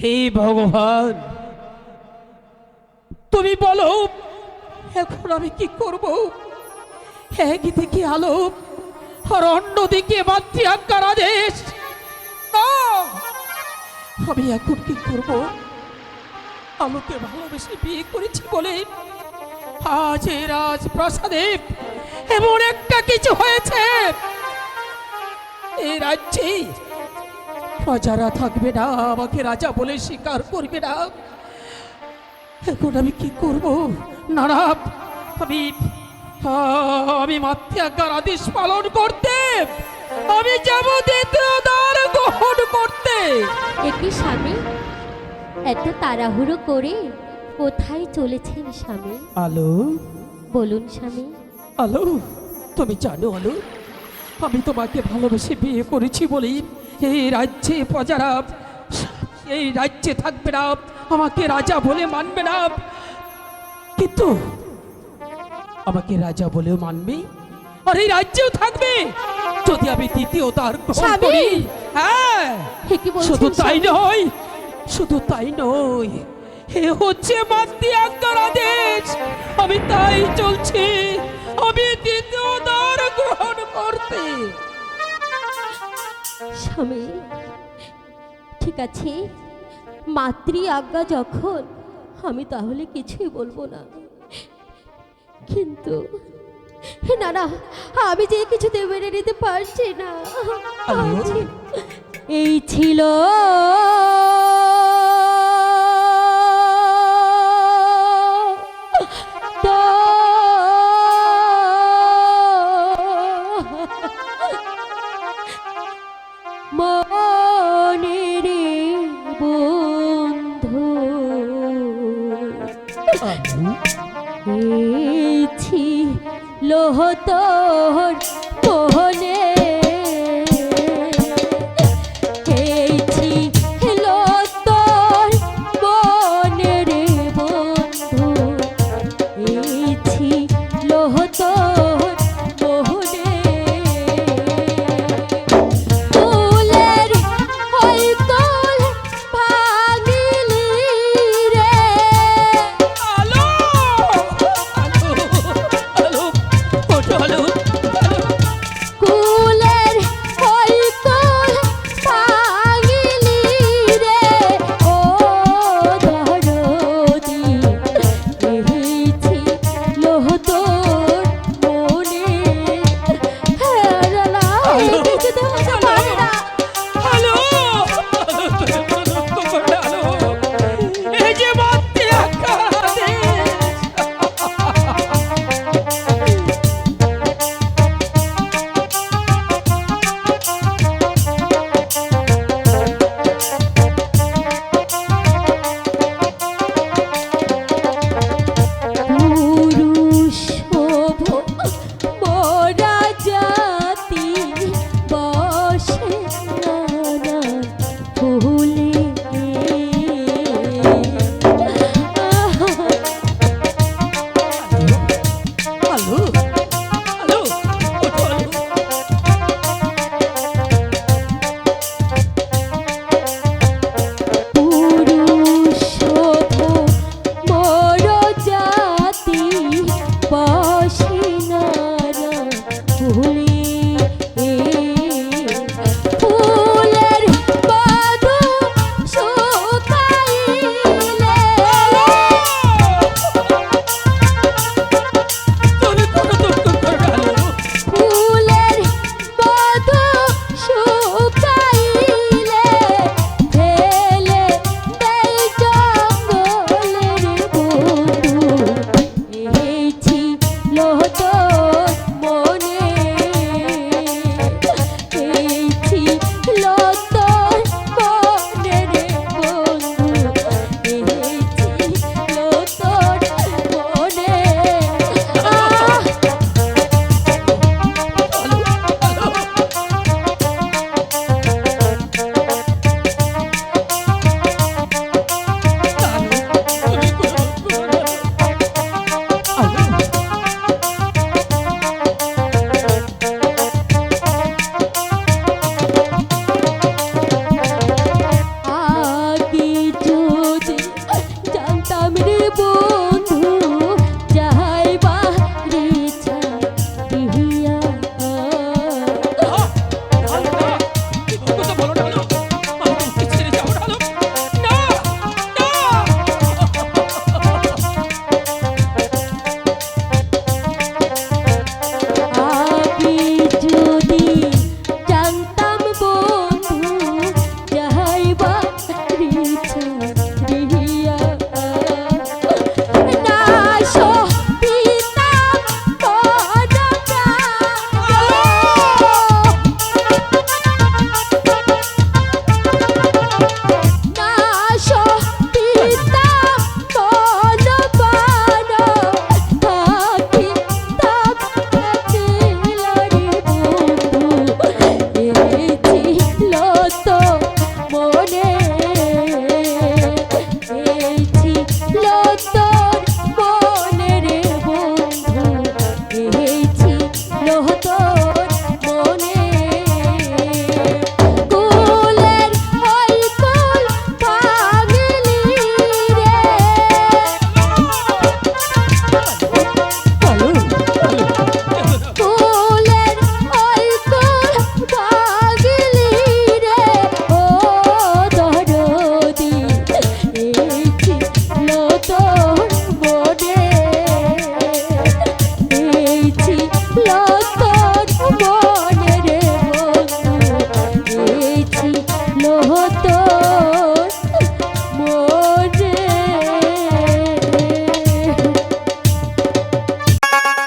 হে ভগবান, তুমি বলো, এখন আমি কি করব? একদিকে আলো, আর অন্যদিকে মাতৃ আজ্ঞার আদেশ! আমি এখন কি করব? আলোকে ভালোবেসে বিয়ে করেছি বলে আজ এই রাজপ্রাসাদে এমন একটা কিছু হয়েছে। এই রাজ্যে প্রজারা থাকবে না আমাকে রাজা বলে স্বীকার করবে না। এখন আমি কি করব? না আমি আমি মাতৃজ্ঞার আদেশ পালন করতে আমি যাব দ্বিতীয় দ্বার গ্রহণ করতে। একই স্বামী এত তাড়াহুড়ো করে কোথায় চলেছেন স্বামী? আলো? বলুন স্বামী। আলো তুমি জানো আলো আমি তোমাকে ভালোবেসে বিয়ে করেছি বলি এই রাজ্যে প্রজারা এই রাজ্যে থাকবে না। আমাকে রাজা বলে মানবে না। কিন্তু আমাকে রাজা বলেও মানবে? আর এই রাজ্যেও থাকবে। যদি আমি দ্বিতীয় তার গ্রহণ স্বামী! করি হ্যাঁ শুধু তাই? নয় শুধু তাই নয় হে হচ্ছে মাতৃ আজ্ঞার আদেশ। আমি তাই চলছি। আমি দ্বিতীয় দ্বার গ্রহণ করতে। স্বামী ঠিক আছে মাতৃ আজ্ঞা যখন আমি তাহলে কিছুই বলব না। কিন্তু না না আমি যে কিছুতে মেনে নিতে পারছি না। এই ছিল এই ছিল